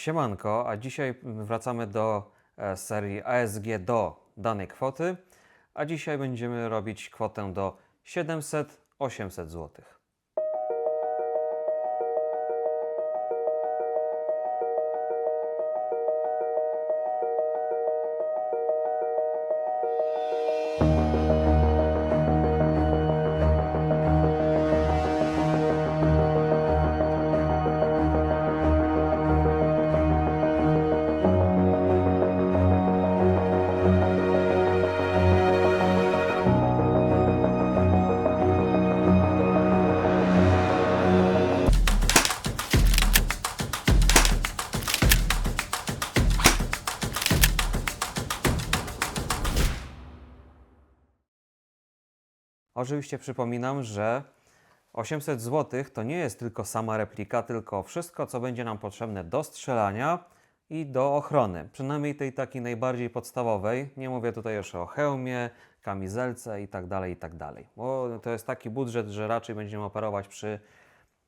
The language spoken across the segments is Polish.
Siemanko, a dzisiaj wracamy do e, serii ASG do danej kwoty, a dzisiaj będziemy robić kwotę do 700-800 zł. Oczywiście przypominam, że 800 zł to nie jest tylko sama replika, tylko wszystko, co będzie nam potrzebne do strzelania i do ochrony. Przynajmniej tej takiej najbardziej podstawowej. Nie mówię tutaj już o hełmie, kamizelce i tak dalej, i tak. Bo to jest taki budżet, że raczej będziemy operować przy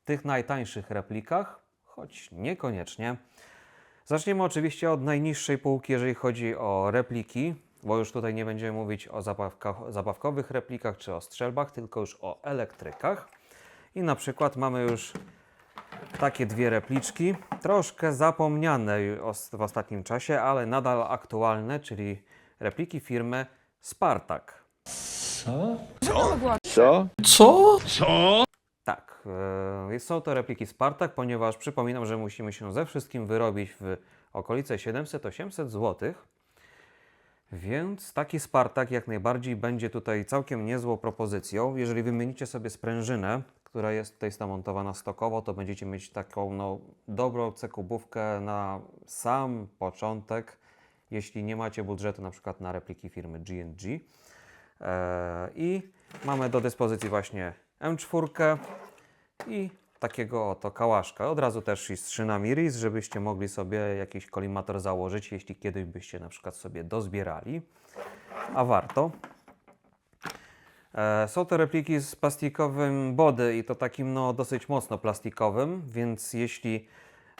tych najtańszych replikach, choć niekoniecznie. Zaczniemy oczywiście od najniższej półki, jeżeli chodzi o repliki, bo już tutaj nie będziemy mówić o zabawkowych replikach czy o strzelbach, tylko już o elektrykach. I na przykład mamy już takie dwie repliczki, troszkę zapomniane w ostatnim czasie, ale nadal aktualne, czyli repliki firmy Spartak. Tak, e, są to repliki Spartak, ponieważ przypominam, że musimy się ze wszystkim wyrobić w okolice 700-800 zł. Więc taki Spartak jak najbardziej będzie tutaj całkiem niezłą propozycją. Jeżeli wymienicie sobie sprężynę, która jest tutaj zamontowana stokowo, to będziecie mieć taką no, dobrą cekubówkę na sam początek, jeśli nie macie budżetu na przykład na repliki firmy G&G. E, I mamy do dyspozycji właśnie M4 i takiego oto kałaszka. Od razu też i z szynami RIS, żebyście mogli sobie jakiś kolimator założyć, jeśli kiedyś byście na przykład sobie dozbierali. A warto. E, Są to repliki z plastikowym body i to takim no dosyć mocno plastikowym, więc jeśli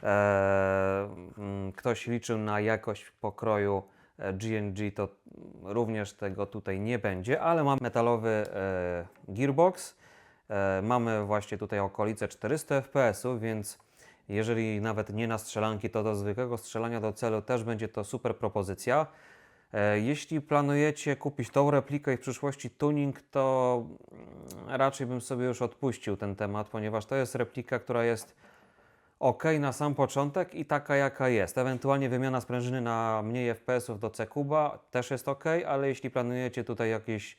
e, mm, ktoś liczył na jakość pokroju e, G&G, to również tego tutaj nie będzie, ale mam metalowy e, gearbox. E, mamy właśnie tutaj okolice 400 fps, więc jeżeli nawet nie na strzelanki, to do zwykłego strzelania do celu też będzie to super propozycja. E, Jeśli planujecie kupić tą replikę i w przyszłości tuning, to mm, raczej bym sobie już odpuścił ten temat, ponieważ to jest replika, która jest ok na sam początek i taka jaka jest. Ewentualnie wymiana sprężyny na mniej FPS-ów do C-Kuba też jest ok, ale jeśli planujecie tutaj jakieś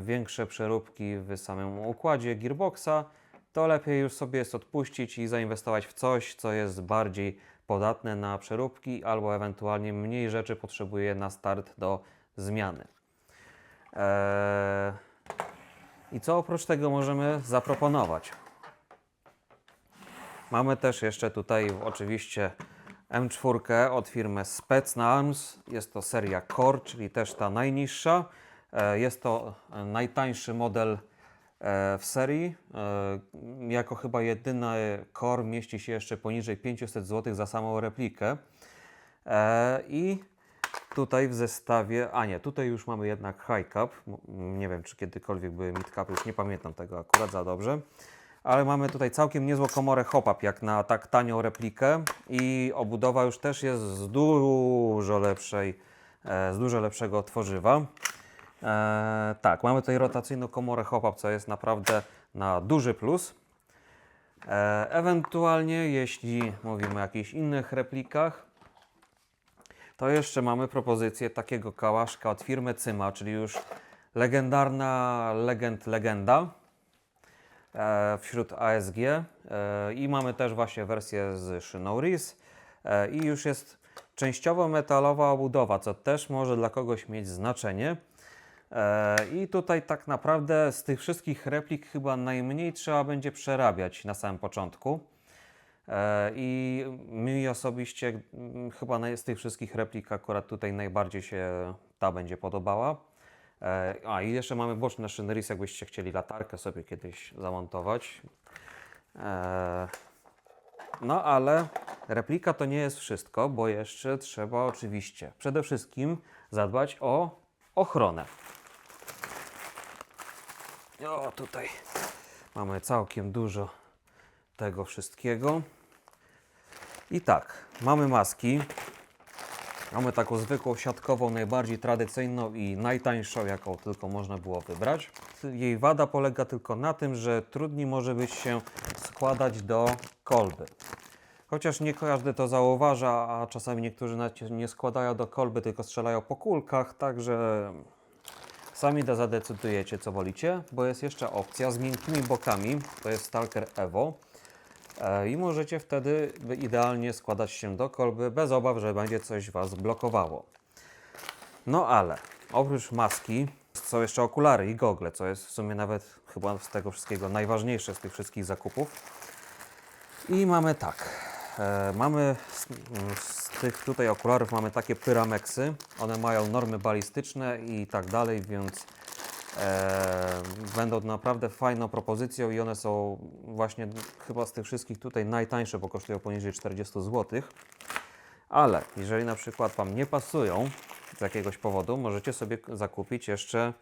większe przeróbki w samym układzie gearboxa, to lepiej już sobie jest odpuścić i zainwestować w coś, co jest bardziej podatne na przeróbki albo ewentualnie mniej rzeczy potrzebuje na start do zmiany. Eee, I co oprócz tego możemy zaproponować? Mamy też jeszcze tutaj oczywiście M4 od firmy Specnarms. Jest to seria Core, czyli też ta najniższa. E, Jest to e, najtańszy model e, w serii. Jako chyba jedyny Core mieści się jeszcze poniżej 500 zł za samą replikę. I tutaj w zestawie, a nie, tutaj już mamy jednak high cap. Nie wiem, czy kiedykolwiek były mid cap, już nie pamiętam tego akurat za dobrze. Ale mamy tutaj całkiem niezłą komorę hop-up, jak na tak tanią replikę i obudowa już też jest z dużo lepszej, z dużo lepszego tworzywa. E, tak, mamy tutaj rotacyjną komorę hop-up, co jest naprawdę na duży plus. E, ewentualnie, jeśli mówimy o jakichś innych replikach, to jeszcze mamy propozycję takiego kałaszka od firmy Cyma, czyli już legendarna legend legenda e, wśród ASG e, i mamy też właśnie wersję z szyną RIS e, i już jest częściowo metalowa obudowa, co też może dla kogoś mieć znaczenie. E, I tutaj tak naprawdę z tych wszystkich replik chyba najmniej trzeba będzie przerabiać na samym początku. E, I mi osobiście chyba z tych wszystkich replik akurat tutaj najbardziej się ta będzie podobała. E, A i jeszcze mamy boczne szyny RIS, jakbyście chcieli latarkę sobie kiedyś zamontować. No ale replika to nie jest wszystko, bo jeszcze trzeba oczywiście przede wszystkim zadbać o ochronę. O, tutaj mamy całkiem dużo tego wszystkiego. I tak, mamy maski. Mamy taką zwykłą siatkową, najbardziej tradycyjną i najtańszą, jaką tylko można było wybrać. Jej wada polega tylko na tym, że trudniej może być się składać do kolby. Chociaż nie każdy to zauważa, a czasami niektórzy nawet nie składają do kolby, tylko strzelają po kulkach, także sami da- zadecydujecie, co wolicie, bo jest jeszcze opcja z miękkimi bokami, to jest Stalker Evo. E, I możecie wtedy idealnie składać się do kolby, bez obaw, że będzie coś Was blokowało. No ale oprócz maski są jeszcze okulary i gogle, co jest w sumie nawet chyba z tego wszystkiego najważniejsze z tych wszystkich zakupów. I mamy tak. E, mamy tych tutaj okularów mamy takie pyrameksy. One mają normy balistyczne i tak dalej, więc e, będą naprawdę fajną propozycją i one są właśnie chyba z tych wszystkich tutaj najtańsze, bo kosztują poniżej 40 zł. Ale jeżeli na przykład Wam nie pasują z jakiegoś powodu, możecie sobie zakupić jeszcze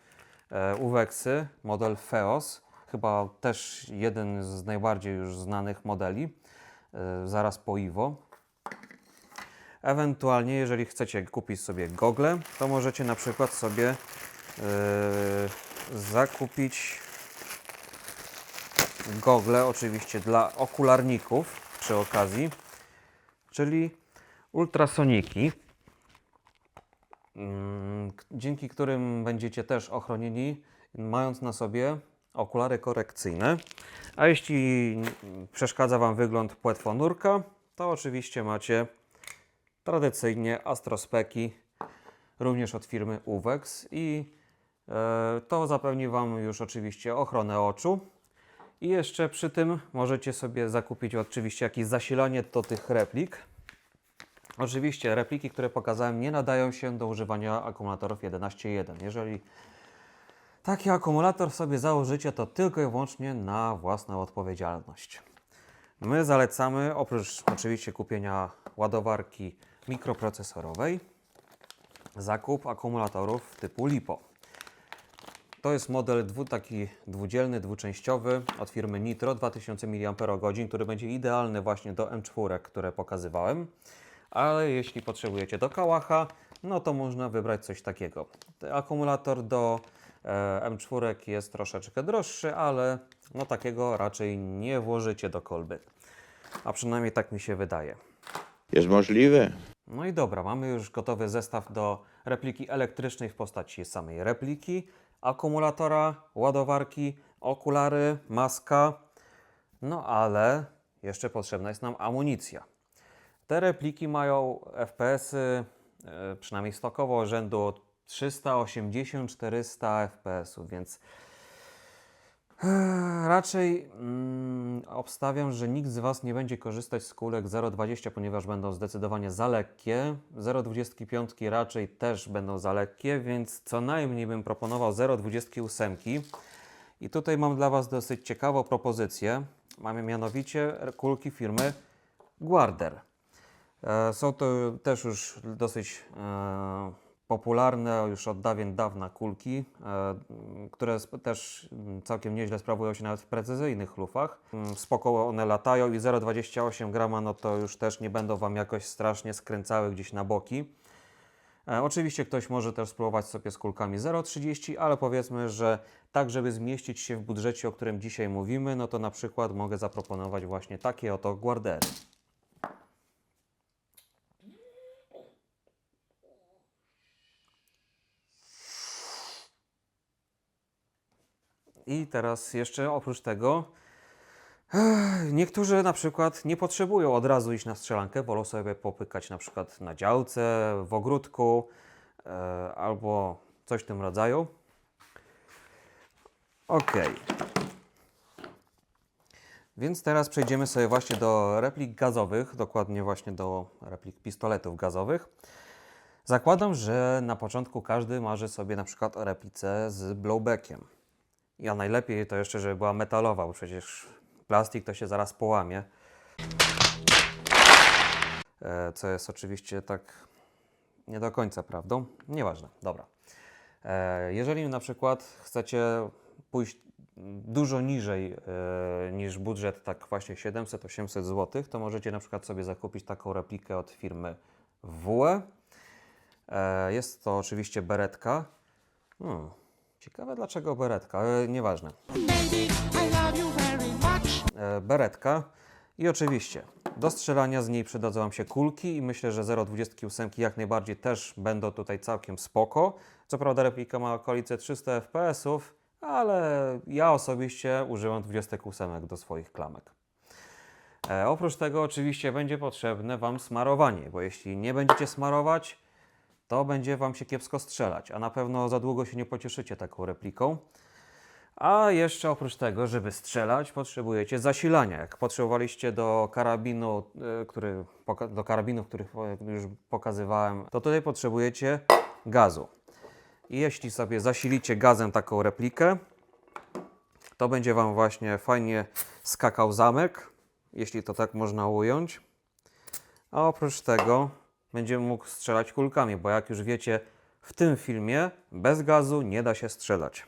e, Uwexy, model Feos. Chyba też jeden z najbardziej już znanych modeli, e, zaraz po Iwo. Ewentualnie, jeżeli chcecie kupić sobie gogle, to możecie na przykład sobie e, zakupić gogle, oczywiście dla okularników przy okazji, czyli ultrasoniki, mm, dzięki którym będziecie też ochronieni, mając na sobie okulary korekcyjne. A jeśli przeszkadza Wam wygląd płetwonurka, to oczywiście macie tradycyjnie astrospeki, również od firmy Uwex i e, to zapewni Wam już oczywiście ochronę oczu. I jeszcze przy tym możecie sobie zakupić oczywiście jakieś zasilanie do tych replik. Oczywiście repliki, które pokazałem, nie nadają się do używania akumulatorów 11.1. Jeżeli taki akumulator sobie założycie, to tylko i wyłącznie na własną odpowiedzialność. My zalecamy, oprócz oczywiście kupienia ładowarki mikroprocesorowej, zakup akumulatorów typu LiPo. To jest model dwu, taki dwudzielny, dwuczęściowy od firmy Nitro 2000 mAh, który będzie idealny właśnie do M4, które pokazywałem. Ale jeśli potrzebujecie do kałacha, no to można wybrać coś takiego. Akumulator do e, M4 jest troszeczkę droższy, ale no takiego raczej nie włożycie do kolby. A przynajmniej tak mi się wydaje. Jest możliwe. No i dobra, mamy już gotowy zestaw do repliki elektrycznej w postaci samej repliki, akumulatora, ładowarki, okulary, maska. No ale jeszcze potrzebna jest nam amunicja. Te repliki mają FPS-y, e, przynajmniej stokowo, rzędu od 380-400 FPS-ów, więc Raczej mm, obstawiam, że nikt z Was nie będzie korzystać z kulek 0,20, ponieważ będą zdecydowanie za lekkie. 0,25 raczej też będą za lekkie, więc co najmniej bym proponował 0,28. I tutaj mam dla Was dosyć ciekawą propozycję. Mamy mianowicie kulki firmy Guarder. E, Są to też już dosyć e, popularne już od dawien dawna kulki, e, które też mm, całkiem nieźle sprawują się nawet w precyzyjnych lufach. Mm, Spoko one latają i 0,28 grama no to już też nie będą Wam jakoś strasznie skręcały gdzieś na boki. E, Oczywiście ktoś może też spróbować sobie z kulkami 0,30, ale powiedzmy, że tak, żeby zmieścić się w budżecie, o którym dzisiaj mówimy, no to na przykład mogę zaproponować właśnie takie oto guardery. I teraz jeszcze oprócz tego, niektórzy na przykład nie potrzebują od razu iść na strzelankę, wolą sobie popykać na przykład na działce, w ogródku e, albo coś w tym rodzaju. Ok. Więc teraz przejdziemy sobie właśnie do replik gazowych, dokładnie właśnie do replik pistoletów gazowych. Zakładam, że na początku każdy marzy sobie na przykład o replice z blowbackiem. Ja najlepiej to jeszcze, żeby była metalowa, bo przecież plastik to się zaraz połamie. E, Co jest oczywiście tak nie do końca prawdą. Nieważne, dobra. E, Jeżeli na przykład chcecie pójść dużo niżej e, niż budżet, tak właśnie 700-800 zł, to możecie na przykład sobie zakupić taką replikę od firmy WE. Jest to oczywiście beretka. Hmm, ciekawe dlaczego beretka, e, nieważne. E, beretka i oczywiście do strzelania z niej przydadzą Wam się kulki i myślę, że 0,28 jak najbardziej też będą tutaj całkiem spoko. Co prawda replika ma okolice 300 fps, ale ja osobiście używam 28 do swoich klamek. E, oprócz tego oczywiście będzie potrzebne Wam smarowanie, bo jeśli nie będziecie smarować, to będzie Wam się kiepsko strzelać, a na pewno za długo się nie pocieszycie taką repliką. A jeszcze oprócz tego, żeby strzelać, potrzebujecie zasilania. Jak potrzebowaliście do karabinu, y, który, do karabinów, których po- już pokazywałem, to tutaj potrzebujecie gazu. I jeśli sobie zasilicie gazem taką replikę, to będzie Wam właśnie fajnie skakał zamek, jeśli to tak można ująć. A oprócz tego będzie mógł strzelać kulkami, bo jak już wiecie, w tym filmie bez gazu nie da się strzelać.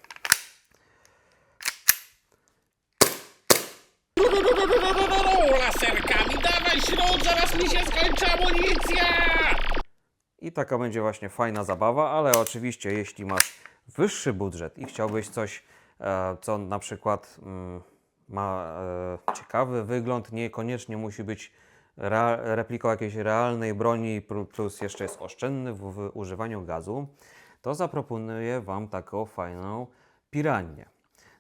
Laserkami, dawaj śród, zaraz mi się skończy amunicja! I taka będzie właśnie fajna zabawa, ale oczywiście jeśli masz wyższy budżet i chciałbyś coś, e, co na przykład mm, ma e, ciekawy wygląd, niekoniecznie musi być repliką jakiejś realnej broni, plu- plus jeszcze jest oszczędny w, używaniu gazu, to zaproponuję Wam taką fajną piranię.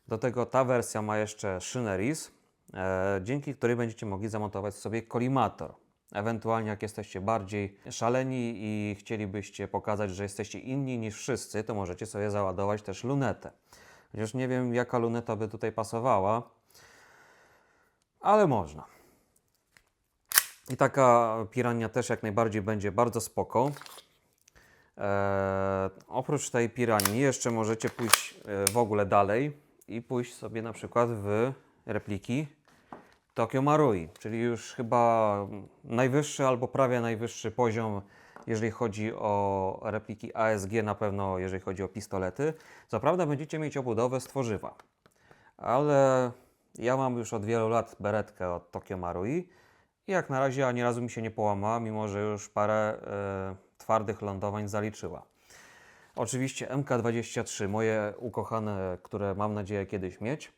Do tego ta wersja ma jeszcze szyneris, e, dzięki której będziecie mogli zamontować sobie kolimator. Ewentualnie jak jesteście bardziej szaleni i chcielibyście pokazać, że jesteście inni niż wszyscy, to możecie sobie załadować też lunetę. Chociaż nie wiem jaka luneta by tutaj pasowała, ale można. I taka pirania też jak najbardziej będzie bardzo spoko. Eee, oprócz tej piranii jeszcze możecie pójść e, w ogóle dalej i pójść sobie na przykład w repliki Tokio Marui, czyli już chyba najwyższy albo prawie najwyższy poziom, jeżeli chodzi o repliki ASG, na pewno jeżeli chodzi o pistolety. Co prawda będziecie mieć obudowę z tworzywa, ale ja mam już od wielu lat beretkę od Tokio Marui i jak na razie ani razu mi się nie połamała, mimo że już parę e, twardych lądowań zaliczyła. Oczywiście MK23, moje ukochane, które mam nadzieję kiedyś mieć,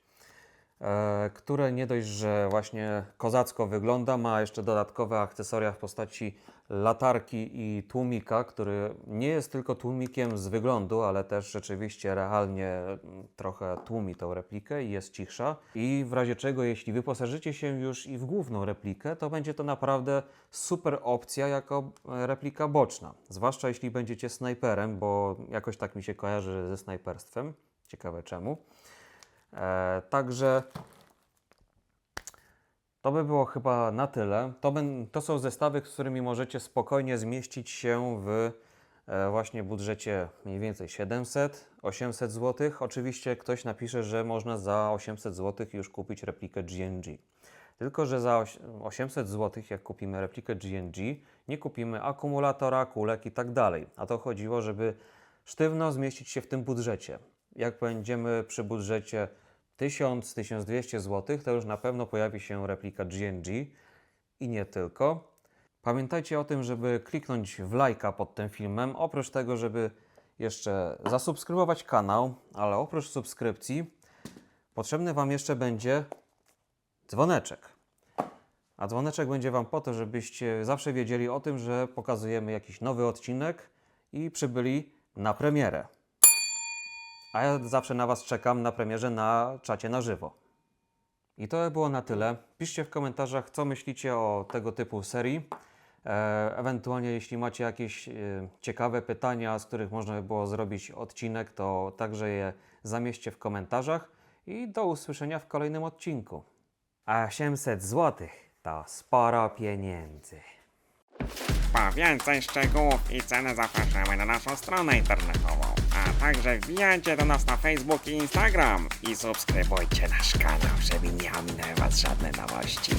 e, które nie dość, że właśnie kozacko wygląda, ma jeszcze dodatkowe akcesoria w postaci latarki i tłumika, który nie jest tylko tłumikiem z wyglądu, ale też rzeczywiście realnie mm, trochę tłumi tą replikę i jest cichsza. I w razie czego, jeśli wyposażycie się już i w główną replikę, to będzie to naprawdę super opcja jako e, replika boczna. Zwłaszcza jeśli będziecie snajperem, bo jakoś tak mi się kojarzy ze snajperstwem. Ciekawe czemu. E, także to by było chyba na tyle. To, to są zestawy, z którymi możecie spokojnie zmieścić się w e, właśnie budżecie mniej więcej 700-800 zł. Oczywiście ktoś napisze, że można za 800 zł już kupić replikę GNG. Tylko, że za oś- 800 zł, jak kupimy replikę GNG, nie kupimy akumulatora, kulek i tak dalej. A to chodziło, żeby sztywno zmieścić się w tym budżecie. Jak będziemy przy budżecie 1000-1200 zł, to już na pewno pojawi się replika GNG i nie tylko. Pamiętajcie o tym, żeby kliknąć w lajka pod tym filmem, oprócz tego, żeby jeszcze zasubskrybować kanał, ale oprócz subskrypcji potrzebny Wam jeszcze będzie dzwoneczek. A dzwoneczek będzie Wam po to, żebyście zawsze wiedzieli o tym, że pokazujemy jakiś nowy odcinek i przybyli na premierę. A ja zawsze na Was czekam na premierze na czacie na żywo. I to by było na tyle. Piszcie w komentarzach, co myślicie o tego typu serii. E, ewentualnie, jeśli macie jakieś e, ciekawe pytania, z których można by było zrobić odcinek, to także je zamieśćcie w komentarzach. I do usłyszenia w kolejnym odcinku. A 800 zł to sporo pieniędzy. Po więcej szczegółów i ceny zapraszamy na naszą stronę internetową, także wbijajcie do nas na Facebook i Instagram i subskrybujcie nasz kanał, żeby nie ominęły Was żadne nowości.